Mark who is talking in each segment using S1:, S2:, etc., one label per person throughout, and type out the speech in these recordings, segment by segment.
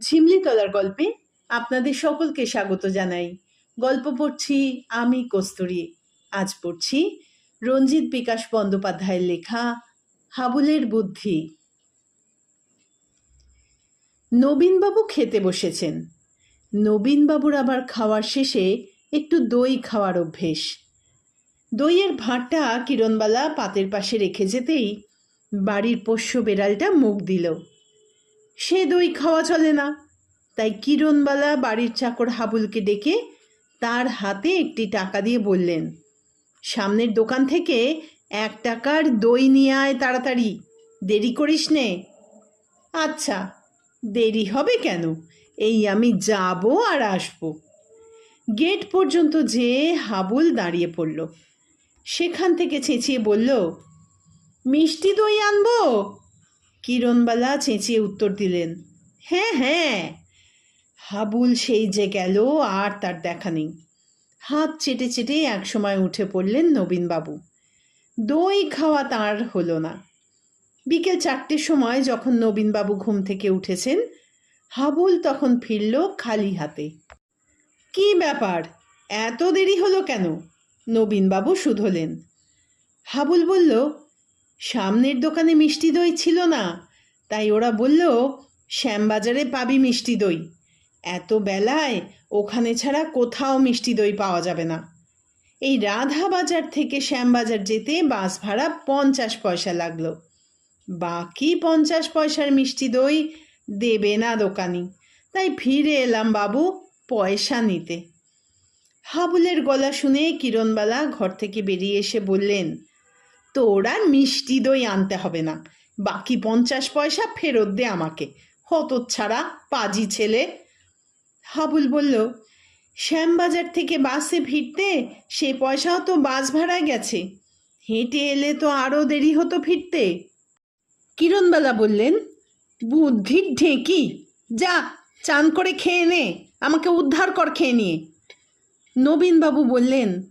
S1: ঝিমলিতলার গল্পে আপনাদের সকলকে স্বাগত জানাই। গল্প পড়ছি আমি কস্তুরী। আজ পড়ছি রঞ্জিত বিকাশ বন্দ্যোপাধ্যায়ের লেখা হাবুলের বুদ্ধি। নবীনবাবু খেতে বসেছেন। নবীনবাবুর আবার খাওয়ার শেষে একটু দই খাওয়ার অভ্যেস। দইয়ের ভাঁড়টা কিরণবালা পাতের পাশে রেখে যেতেই বাড়ির পোষ্য বেড়ালটা মুখ দিল। সে দই খাওয়া চলে না। তাই কিরণবালা বাড়ির চাকর হাবুলকে ডেকে তার হাতে একটি টাকা দিয়ে বললেন, সামনের দোকান থেকে এক টাকার দই নিয়ে আয় তাড়াতাড়ি, দেরি করিস নে। আচ্ছা দেরি হবে কেন? এই আমি যাব আর আসব। গেট পর্যন্ত যেয়ে হাবুল দাঁড়িয়ে পড়ল। সেখান থেকে চেঁচিয়ে বলল, মিষ্টি দই আনব? কিরণবালা চেঁচিয়ে উত্তর দিলেন হ্যাঁ হ্যাঁ। হাবুল সেই যে গেল, আর তার দেখা নেই। হাত চেটে চেটে একসময় উঠে পড়লেন নবীনবাবু। দই খাওয়া তার হলো না। বিকেল চারটের সময় যখন নবীনবাবু ঘুম থেকে উঠেছেন, হাবুল তখন ফিরল খালি হাতে। কি ব্যাপার? এত দেরি হলো কেন? নবীনবাবু শুধলেন। হাবুল বলল সামনের দোকানে মিষ্টি দই ছিল না। তাই ওরা বলল, শ্যামবাজারে পাবি মিষ্টি দই। এত বেলায় ওখানে ছাড়া কোথাও মিষ্টি দই পাওয়া যাবে না। এই রাধা বাজার থেকে শ্যামবাজার যেতে বাস ভাড়া পঞ্চাশ পয়সা লাগল। বাকি পঞ্চাশ পয়সার মিষ্টি দই দেবে না দোকানি। তাই ফিরে এলাম বাবু পয়সা নিতে। হাবুলের গলা শুনে কিরণবালা ঘর থেকে বেরিয়ে এসে বললেন তোর আর মিষ্টি দই আনতে হবে না। বাকি পঞ্চাশ পয়সা ফেরত দে আমাকে। হতচ্ছাড়া পাজি ছেলে। হাবুল বলল, শ্যামবাজার থেকে বাসে ফিরতে সে পয়সাও তো বাস ভাড়ায় গেছে। হেঁটে এলে তো আরও দেরি হতো ফিরতে। কিরণবালা বললেন, বুদ্ধির ঢেঁকি। যা, চান করে খেয়ে নে। আমাকে উদ্ধার কর খেয়ে নিয়ে। নবীনবাবু বললেন,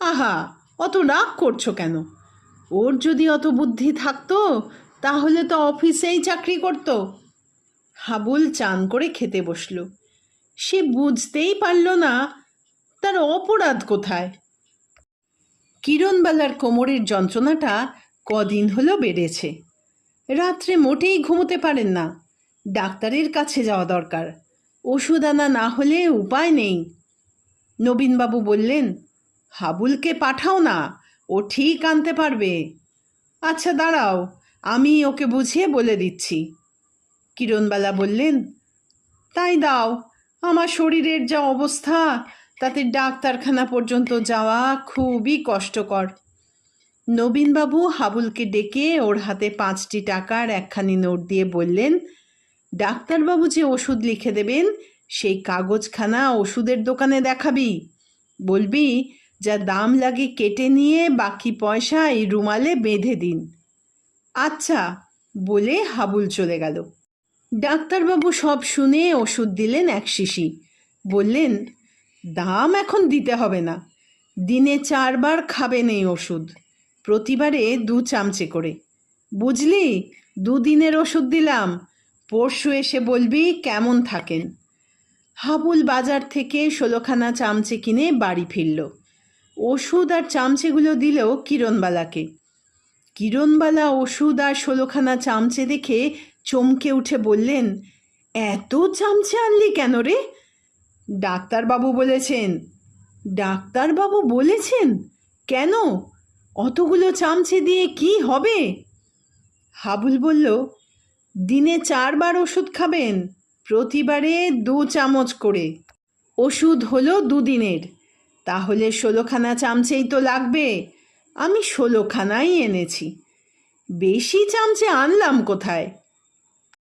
S1: আহা, অত রাগ করছ কেন? ওর যদি অত বুদ্ধি থাকতো, তাহলে তো অফিসেই চাকরি করতো। হাবুল চান করে খেতে বসল। সে বুঝতেই পারল না, তার অপরাধ কোথায়? কিরণবালার কোমরের যন্ত্রণাটা কদিন হলো বেড়েছে। রাত্রে মোটেই ঘুমোতে পারেন না। ডাক্তারের কাছে যাওয়া দরকার। ওষুধ আনা না হলে উপায় নেই। নবীনবাবু বললেন, হাবুলকে পাঠাও না। ও ঠিক আনতে পারবে। আচ্ছা দাঁড়াও, আমি ওকে বুঝিয়ে বলে দিচ্ছি। কিরণবালা বললেন, তাই দাও, আমার শরীরের যা অবস্থা, তাতে ডাক্তারখানা পর্যন্ত যাওয়া খুবই কষ্টকর। নবীনবাবু হাবুলকে ডেকে ওর হাতে পাঁচটি টাকার একখানি নোট দিয়ে বললেন, ডাক্তারবাবু যে ওষুধ লিখে দেবেন, সেই কাগজখানা ওষুধের দোকানে দেখাবি। বলবি যা দাম লাগে কেটে নিয়ে বাকি পয়সা এই রুমালে বেঁধে দিন। আচ্ছা বলে হাবুল চলে গেল। ডাক্তারবাবু সব শুনে ওষুধ দিলেন এক শিশি। বললেন, দাম এখন দিতে হবে না। দিনে চারবার খাবেন এই ওষুধ। প্রতিবারে দু চামচে করে। বুঝলি দুদিনের ওষুধ দিলাম। পরশু এসে বলবি কেমন থাকেন। হাবুল বাজার থেকে ষোলোখানা চামচে কিনে বাড়ি ফিরল। ওষুধ আর চামচেগুলো দিল কিরণবালাকে। কিরণবালা ওষুধ আর ষোলোখানা চামচে দেখে চমকে উঠে বললেন, এত চামচে আনলি কেন রে? ডাক্তারবাবু বলেছেন। ডাক্তারবাবু বলেছেন? কেন? অতগুলো চামচে দিয়ে কি হবে? হাবুল বলল, দিনে চারবার ওষুধ খাবেন, প্রতিবারে দু চামচ করে। ওষুধ হলো দুদিনের। তাহলে ষোলোখানা চামচেই তো লাগবে। আমি ষোলোখানাই এনেছি। বেশি চামচে আনলাম কোথায়?